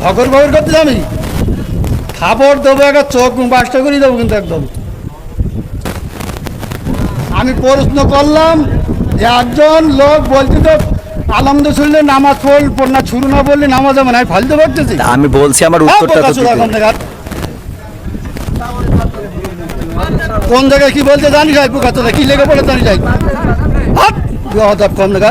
ভগর ভগর করতে আমি থাপড় দেবো একটা চোখ বাসটা করে দেবো কিন্তু একদম। আমি প্রশ্ন করলাম যে একজন লোক বলছে তো আলমদ শুনলে নামাজ পড়ল পড় না শুরু না বললে নামাজ হবে না ফালতে পারতেছি আমি বলছি আমার উত্তরটা তো কোন জায়গায় কি বলতে জানি যাই পোকা তোরা কি লেগে পড়ে জানি যাই হাট বেয়াদব কোন জায়গা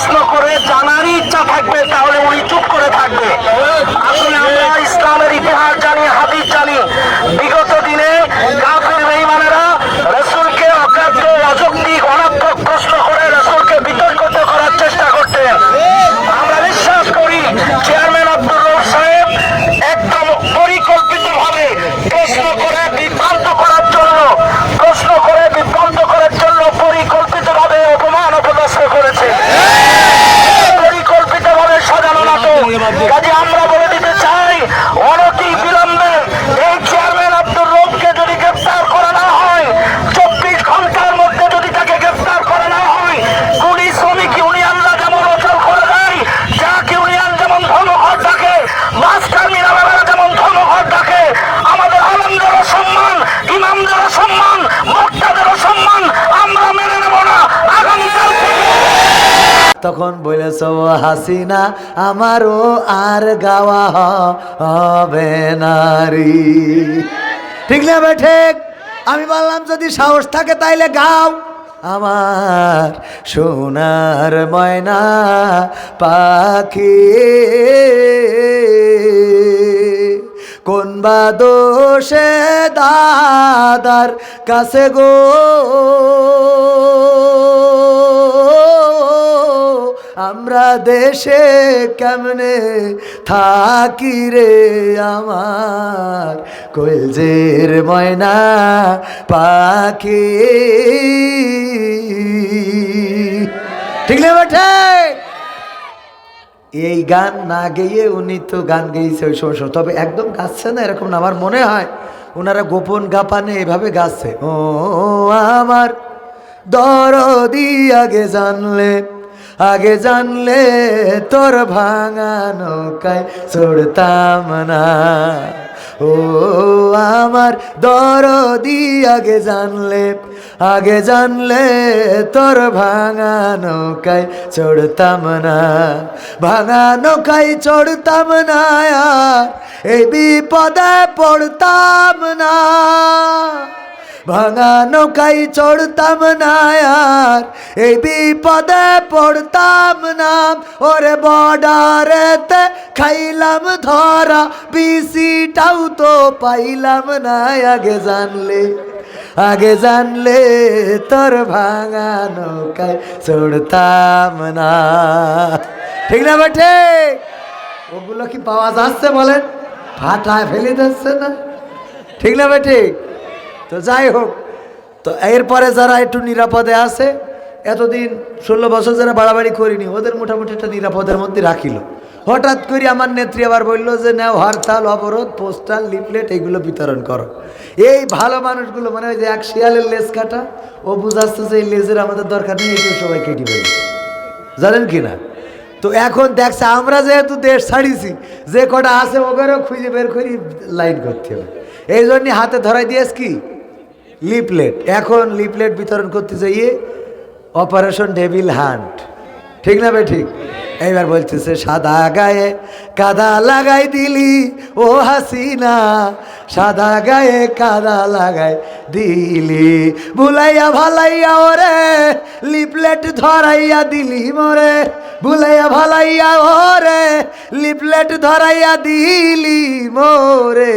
প্রশ্ন করে জানারই ইচ্ছা থাকবে তাহলে উনি চুপ করে থাকবে। আসলে আমরা ইসলামের ইতিহাস তখন বলেছ হাসিনা, আমারও আর গাওয়া হবে নারী। ঠিক না বে, ঠিক? আমি বললাম, যদি সাহস থাকে তাইলে গাও। আমার সোনার ময়না পাখি কোন বা দোষে দাদার কাছে গো? আমরা দেশে কেমনে থাকি রে আমার? কলজের ময়না পাখি। ঠিক না বেঠে এই গান না গেয়ে উনি তো গান গেয়েছে ওই সময়। তবে একদম গাচ্ছে না, এরকম না। আমার মনে হয় ওনারা গোপন গাপানে এভাবে গাচ্ছে। ও, আমার দরদি আগে জানলে আগে জানলে তোর ভাঙা নৌকায় চড়তাম না। ও আমার দরদি, আগে জানলে আগে জানলে তোর ভাঙা নৌকায় চড়তাম না। ভাঙা নৌকায় চড়তাম না এই বিপদে পড়তাম না। ভাঙা নৌকাই চড়তাম না আর, এই বিপদে পড়তাম না। ওরে বর্ডারেতে খাইলাম ধরা, বিসিটাও তো পাইলাম না। আগে জানলে আগে জানলে তোর ভাঙা নৌকায় চড়তাম না। ঠিক না বেঠে ওগুলো কি পাওয়া যাচ্ছে বলেন? ফাটায় ফেলে দিচ্ছে না। ঠিক না বেঠে তো যাই হোক, তো এরপরে যারা একটু নিরাপদে আছে, এতদিন ষোলো বছর যারা বাড়াবাড়ি করিনি, ওদের মোটামুটি একটা নিরাপদের মধ্যে রাখিল। হঠাৎ করে আমার নেত্রী আবার বলল যে, নেও হরতাল, অবরোধ, পোস্টাল, লিফলেট এইগুলো বিতরণ করো। এই ভালো মানুষগুলো মানে ওই যে এক শিয়ালের লেজ কাটা, ও বুঝাচ্ছে যে এই লেজের আমাদের দরকার নেই এগুলো সবাই কেটে ফেলবে। জানেন কি না? তো এখন দেখছে, আমরা যেহেতু দেশ ছাড়িছি, যে কটা আছে ওদেরও খুঁজে বের করি, লাইন করতে হবে। এই জন্য হাতে ধরাই দিয়েছ কি? লিপলেট। এখন লিপলেট বিতরণ করতে চাইয়ে অপারেশন ডেভিল হান্ট। ঠিক না ভাই ঠিক? এইবার বলতেছে, সাদা গায়ে কাদা লাগাই দিলি, ও হাসিনা। সাদা গায়ে কাদা লাগাই দিলি। বুলাইয়া ভালাইয়া ওরে, লিপলেট ধরাইয়া দিলি মোরে। বুলাইয়া ভালাইয়া ওরে, লিপলেট ধরাইয়া দিলি মোরে।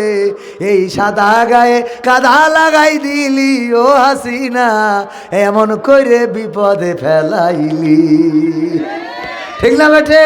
এই সাদা গায়ে কাদা লাগাই দিলি, ও হাসিনা। এমন করে বিপদে ফেলাইলি। ঠিক না বেঠে?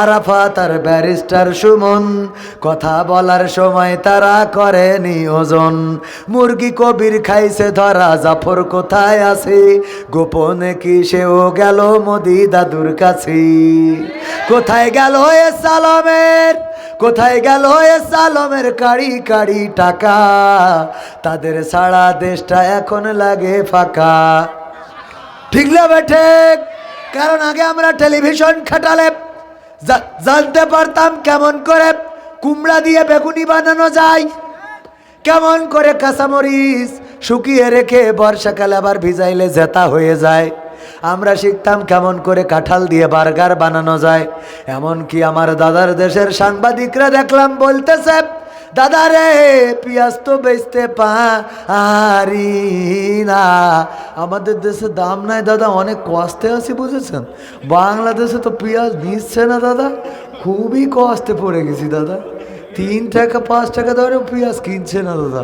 আরাফাত আর ব্যারিস্টার সুমন। কথা বলার সময় তারা করেনি ওজন। মুরগি কবির খাইছে ধরা, জাফর কোথায় আছে? গোপনে কি সেও গেল মোদি দাদুর কাছে? কোথায় গেল এ সালমের, কোথায় গেল এ সালমের কাড়ি কাড়ি টাকা? তাদের সারা দেশটা এখন লাগে ফাঁকা। ঠিক না কারণ আগে আমরা টেলিভিশন খাটালে জানতে পারতাম কেমন করে কুমড়া দিয়ে বেগুনি বানানো যায়। কেমন করে কাঁচামরিচ শুকিয়ে রেখে বর্ষাকাল আবার ভিজাইলে জেতা হয়ে যায়। আমরা শিখতাম কেমন করে কাঁঠাল দিয়ে বার্গার বানানো যায়। এমন কি আমার দাদার দেশের সাংবাদিকরা দেখলাম বলতেছে দাদা রে, পিঁয়াজ তো বেচতে পারি না। আমাদের দেশে দাম নাই দাদা, অনেক কষ্টে আছি, বুঝেছেন? বাংলাদেশে তো পেঁয়াজ মিশছে না দাদা। খুবই কষ্টে পড়ে গেছি দাদা। তিন টাকা, পাঁচ টাকা ধরে পেঁয়াজ কিনছে না দাদা।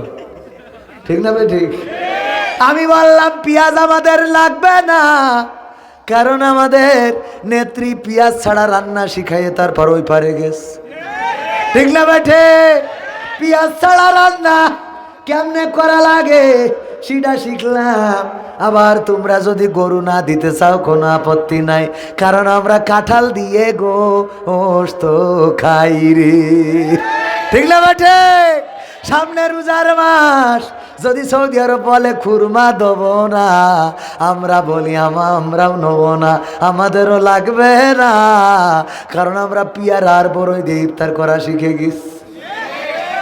ঠিক না ভাই, ঠিক? আমি বললাম, পেঁয়াজ আমাদের লাগবে না। কারণ আমাদের নেত্রী পেঁয়াজ ছাড়া রান্না শিখাইয়ে তারপর ওই পারে গেছে। ঠিক না বেঠে পেঁয়াজ ছাড়া রান্না কেমনে করা লাগে সেটা শিখলাম। আবার তোমরা যদি গরু না দিতে চাও, কোনো আপত্তি নাই। কারণ আমরা কাঁঠাল দিয়ে গো ওস্ত খাই রে। ঠিক না বেঠে সামনে রোজার মাস, যদি সৌদি আরব বলে খুরমা দেব না, আমরা বলি আমা, আমরাও নেব না, আমাদেরও লাগবে না। কারণ আমরা পিয়ার আর বড়ই দিয়ে ইফতার করা শিখে গেছি।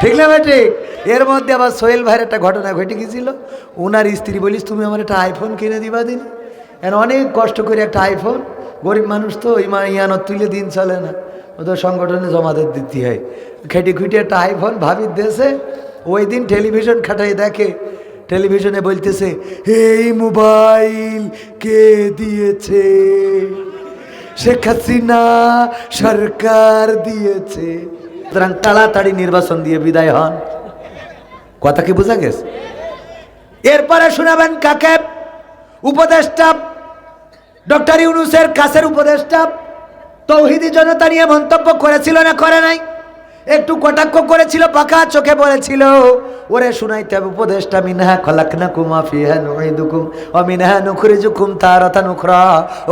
ঠিক না ভাই ঠিক এর মধ্যে আবার সোহেল ভাইয়ের একটা ঘটনা ঘটে গেছিল ওনার স্ত্রী বলিস, তুমি আমার একটা আইফোন কিনে দিবা দিন? এখন অনেক কষ্ট করে একটা আইফোন গরিব মানুষ তো মা ইয়ানো তুলে দিন চলে না। ওদের সংগঠনে জমাতে দিতে হয়। খেটে খুঁটে একটা আইফোন ভাবির দেশে, ওই দিন টেলিভিশন খাটাই দেখে টেলিভিশনে বলতেছে, এই মোবাইল কে দিয়েছে? শেখ হাসিনা সরকার দিয়েছে। সুতরাং তাড়াতাড়ি নির্বাচন দিয়ে বিদায় হন। কথা কি বোঝা গেছে? এরপরে শুনাবেন কাকে? উপদেষ্টা ডক্টর ইউনুসের কাছের উপদেষ্টা। তৌহিদি জনতা নিয়ে মন্তব্য করেছিল না, করে নাই। একটু কটাক্ষ করেছিল, পাকা চোখে বলেছিল, ওরে শুনাইতে হবে উপদেশটা, মিনহা খলাকনা কুমা ফিহা নুইদুকুম ও মিনহা নুখরিজুকুম তারাতা নুখরা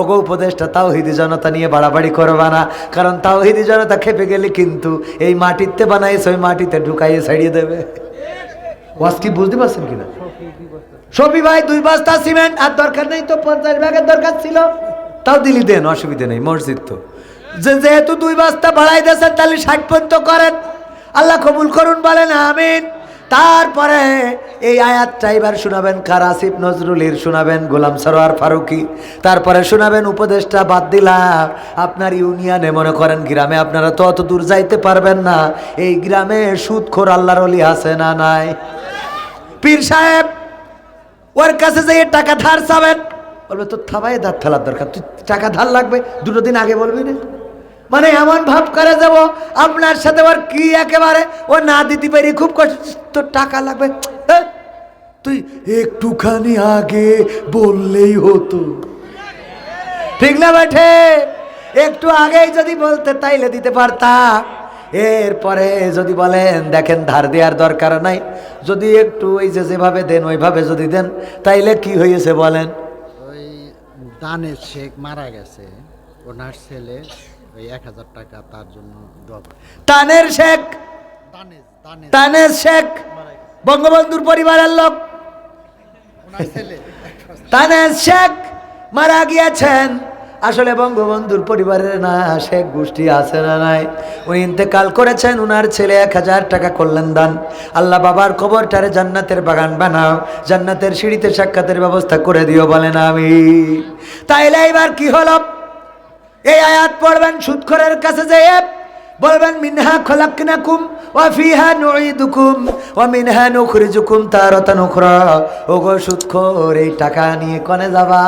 ওগো উপদেশটা তাওহিদি জনতা নিয়ে বাড়াবাড়ি করবা না, কারণ তাওহিদি জনতা খেপে গেলে কিন্তু এই মাটিতে বানাইছে, ওই মাটিতে ঢুকাইয়ে ছাড়িয়ে দেবে। ওয়াজ কি বুঝতে পারছেন কিনা? সবি ভাই, দুই বস্তা সিমেন্ট, আর দরকার নেই তো পঞ্চাশ ভাগের দরকার ছিল। তাও দিলি দেন, অসুবিধে নেই, মসজিদ তো। যে যেহেতু দুই বস্তা বাড়াই দিয়েছেন, তাহলে ষাট পর্যন্ত করেন। আল্লাহ কবুল করুন, বলেন, আমিন। তারপরে এই আয়াতটা এবার শোনাবেন কার আসিফ নজরুলের, শোনাবেন গোলাম সরোয়ার ফারুকি। তারপরে শোনাবেন উপদেশটা বাদ দিলাম আপনার ইউনিয়নে মনে করেন গ্রামে আপনারা তো অত দূর যাইতে পারবেন না। এই গ্রামে সুদখোর আল্লাহর অলি আছে না নাই? পীর সাহেব, ওর কাছে যেয়ে টাকা ধার চাবেন। বলবে, তোর থাবাই ধার ফেলার দরকার, তুই টাকা ধার লাগবে, দুটো দিন আগে বলবি না? মানে এমন ভাব করে যাব আপনার সাথে ওর কি একেবারে? ও না দিতে পারি খুব কষ্ট। টাকা লাগবে। তুই একটুখানি আগে বললেই হতো। ঠিক না বেঠে? একটু আগেই যদি বলতে তাইলে দিতে পারতা। এরপরে যদি বলেন, দেখেন ধার দেওয়ার দরকার নাই। যদি একটু ওই যে যেভাবে দেন, ওইভাবে যদি দেন, তাইলে কি হয়েছে বলেন? ওই দানের শেখ মারা গেছে। ওনার ছেলে ওই এক হাজার টাকা তার জন্য তানের শেখ তানের শেখ বঙ্গবন্ধুর পরিবারের লোক। তানের শেখ মারা গিয়েছেন। আসলে বঙ্গবন্ধুর পরিবারের না শেখ গোষ্ঠী আছে না নাই। উনি ইন্তেকাল করেছেন উনার ছেলে এক হাজার টাকা করলেন দান। আল্লাহ বাবার কবরটারে জান্নাতের বাগান বানাও জান্নাতের সিঁড়িতে সাক্ষাতের ব্যবস্থা করে দিও বলেন আমি। তাইলে এবার কি হলো? এই আয়াত পড়বেন সুৎখরের কাছে যেয়ে বলবেন, মিনহা খলাকনাকুম ওয়া ফিহা নুঈদুকুম ওয়া মিনহা নুখরিজুকুম তারাতান উখরা। ওগো সুৎখর, এই টাকা নিয়ে কনে যাবা?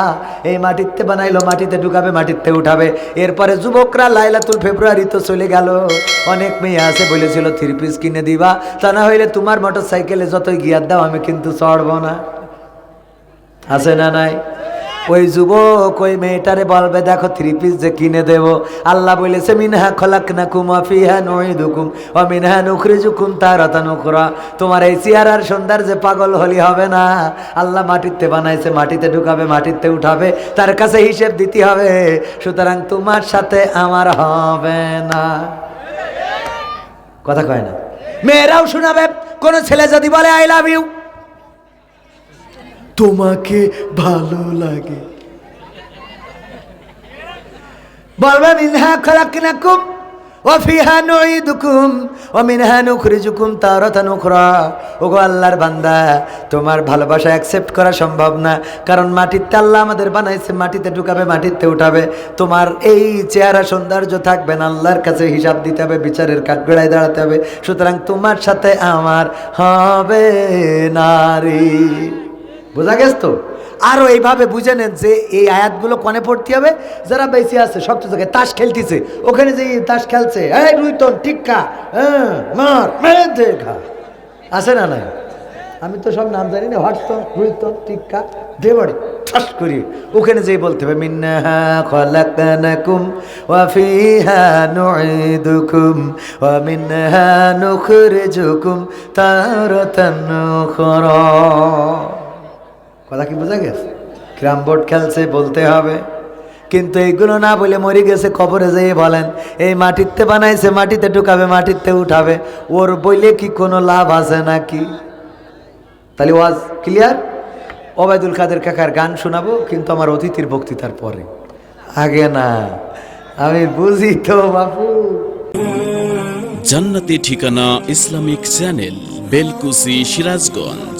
এই মাটিতে বানাইলো, মাটিতে ঢুকাবে, মাটিতে উঠাবে। এরপরে যুবকরা লাইলাতুল ফেব্রুয়ারি তো চলে গেল। অনেক মেয়ে আছে, বলেছিল, থ্রি পিস কিনে দিবা। তা না হইলে তোমার মোটর সাইকেলে যতই গিয়ার দাও, আমি কিন্তু চড়বো না। আছে না নাই? ওই যুবক, ওই মেয়েটারে বলবে, দেখো থ্রি পিস যে কিনে দেব। আল্লাহ বলেছে, মিনহা খলাক না কুমা ফিহা নই দুকুম ও মিনহা নুখরি জুকুম তারতা নুখরা তোমার এই চেয়ারার যে পাগল হলি হবে না। আল্লাহ মাটিতে বানাইছে, মাটিতে ঢুকাবে, মাটিতে উঠাবে, তার কাছে হিসেব দিতে হবে। সুতরাং তোমার সাথে আমার হবে না। কথা কয় না। মেয়েরাও শোনাবে, কোন ছেলে যদি বলে আই লাভ ইউ তোমাকে ভালো লাগে। বলবে মিনহা খলাকনাকুম ওয়া ফিহা নুঈদুকুম ওয়া মিনহা নুখরিজুকুম তারাতান উখরা। ওগো আল্লাহর বান্দা, তোমার ভালোবাসা অ্যাকসেপ্ট করা সম্ভব না। কারণ মাটিতে আল্লাহ আমাদের বানাইছে, মাটিতে ঢুকাবে, মাটিতে উঠাবে। তোমার এই চেহারা সৌন্দর্য থাকবে না, আল্লাহর কাছে হিসাব দিতে হবে, বিচারের কাঠগড়ায় দাঁড়াতে হবে। সুতরাং তোমার সাথে আমার হবে নারী। বোঝা গেছ তো? আরও এইভাবে বুঝে নেন যে এই আয়াতগুলো কনে পড়তে হবে? যারা বেশি আছে, সব জায়গায় তাস খেলতেছে। ওখানে যে তাস খেলছে, এই রুইতন, টিক্কা হ্যাঁ মার, মেরে খা আছে না নাই? আমি তো সব নাম জানি না হটতন রুইতন, টিক্কা দে বাড়ি ঠাস করি। ওখানে যেই বলতে হবে মিন্নাহা খলাকানাকুম ওয়া ফিহা নুঈদুকুম ওয়া মিনহা নুখরিজুকুম তারাতান উখরা। কথা কি বোঝা গেছে? ক্রাম বোর্ড খেলছে, বলতে হবে। কিন্তু এইগুলো না বলে মরে গেছে, কবরে যেয়ে বলেন, এই মাটিতে বানাইছে, মাটিতে ঢুকাবে, মাটিতে উঠাবে। ওর বইলে কি কোনো লাভ আছে নাকি? তাহলে ওয়াজ ক্লিয়ার ওবায়দুল কাদের কাকার গান শোনাবো, কিন্তু আমার অতিথির বক্তৃতার পরে। আগে না, আমি বুঝি তো, বাপু। জান্নাতি ঠিকানা ইসলামিক চ্যানেল বেলকুসি সিরাজগঞ্জ।